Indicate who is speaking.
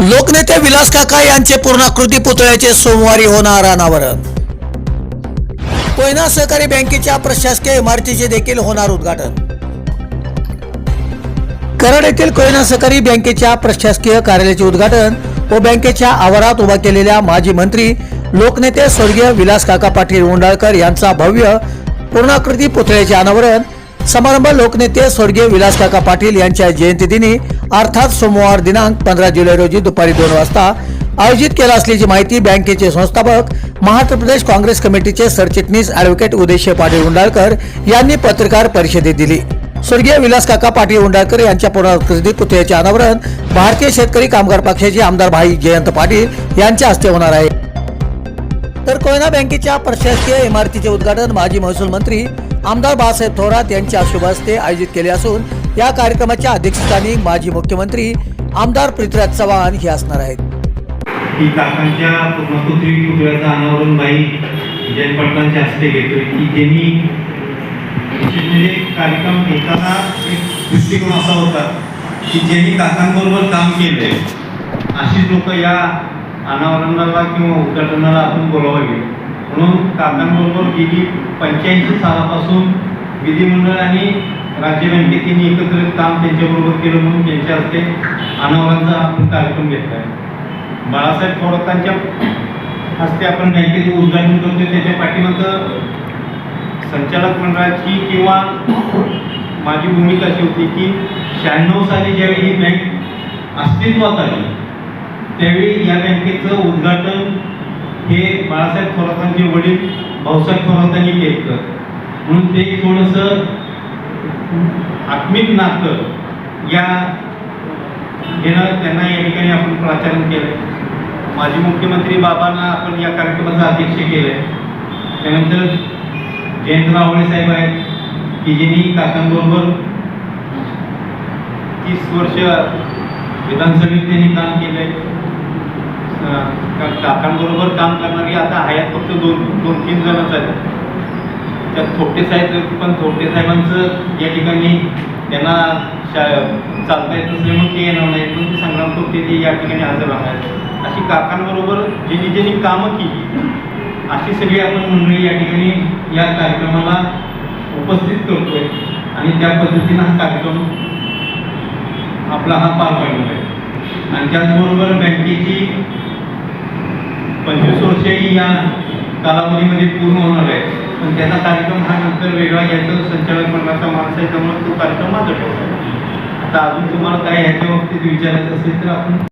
Speaker 1: लोकनेते विलास काका यांचे पूर्णाकृती पुतळ्याचे सोमवारी होणार अनावरण. कोयना सहकारी बँकेच्या प्रशासकीय इमारतीचे देखील होणार उद्घाटन. कराड येथील कोयना सहकारी बँकेच्या प्रशासकीय कार्यालयाचे उद्घाटन व बँकेच्या आवारात उभा केलेल्या माजी मंत्री लोकनेते स्वर्गीय विलास काका पाटील उंडाळकर यांचा भव्य पूर्णाकृती पुतळ्याचे अनावरण समारंभ लोकनेते स्वर्गीय विलास काका पाटील यांच्या जयंतीदिनी अर्थात सोमवार दिनांक पंधरा जुलै रोजी दुपारी दोन वाजता आयोजित केला असल्याची माहिती बँकेचे संस्थापक महाराष्ट्र प्रदेश काँग्रेस कमिटीचे सरचिटणीस ॲडव्होकेट उदयशे पाटील उंडाळकर यांनी पत्रकार परिषदेत दिली. स्वर्गीय विलास काका पाटील उंडाळकर यांच्या पुनराकृती पुतळ्याचे अनावरण भारतीय शेतकरी कामगार पक्षाचे आमदार भाई जयंत पाटील यांच्या हस्ते होणार आहे. तर कोयना बँकेच्या प्रशासकीय इमारतीचे उद्घाटन माजी महसूल मंत्री आमदार बाळासाहेब थोरात यांच्या शुभ हस्ते आयोजित केले असून या कार्यक्रमाच्या अध्यक्षस्थानी माजी मुख्यमंत्री आमदार पृथ्वीराज चव्हाण हे असणार आहेत.
Speaker 2: की काकांच्या पूर्णकृती पुतळ्याचं अनावरण बाई जयंत हस्ते घेतोय. की ज्यांनी म्हणजे कार्यक्रम घेताना एक दृष्टिकोन असा होता की ज्यांनी काकांबरोबर काम केले अशीच लोक या अनावरणाला किंवा उद्घाटनाला आपण बोलवावी म्हणून काकांबरोबर गेली पंच्याऐंशी सालापासून विधिमंडळ आणि राज्य बँकेतील एकत्रित काम त्यांच्याबरोबर केलं म्हणून त्यांच्या हस्ते अनावरांचा आपण कार्यक्रम घेतला आहे बाळासाहेब थोरातांच्या हस्ते आपण बँकेचे उद्घाटन करतो त्याच्या पाठीमागं संचालक मंडळाची किंवा माझी भूमिका अशी होती की शहाण्णव साली ज्यावेळी ही बँक अस्तित्वात आली त्यावेळी या बँकेचं उद्घाटन हे बाळासाहेब थोरातांचे वडील भाऊसाहेब थोरातांनी केलं. म्हणून ते थोडंसं आत्मिक नातं या घेणं त्यांना या ठिकाणी आपण प्राचारण केलं माजी मुख्यमंत्री बाबांना आपण या कार्यक्रमाचं अध्यक्ष केलं आहे त्यानंतर जयंत रावळे साहेब आहेत की ज्यांनी काकांबरोबर तीस वर्ष विधानसभेत त्यांनी काम केलं आहे काकांबरोबर काम करणारी आता हयात फक्त दोन दोन तीन जणच आहेत. त्यात थोपटे साहेब पण थोपटे साहेबांचं या ठिकाणी त्यांना शा चालता येत नसले म्हणून ते येणार नाही पण ते संग्राम थोपटे ते या ठिकाणी हजर राहणार आहेत. अशी काकांबरोबर ज्यांनी ज्यांनी कामं केली अशी सगळी आपण मंडळी या ठिकाणी या कार्यक्रमाला उपस्थित करतोय. आणि त्या पद्धतीनं हा कार्यक्रम आपला हा पार पाडणार आहे आणि त्याचबरोबर बँकेची पंचवीस वर्षही या कालावधीमध्ये पूर्ण होणार आहे पण त्याचा कार्यक्रम हा नंतर वेगळा याचं संचालक मंडळाचा माणूस आहे त्यामुळे तो कार्यक्रम माझा ठेवला आता अजून तुम्हाला काय ह्याच्या बाबतीत विचारायचं असेल तर आपण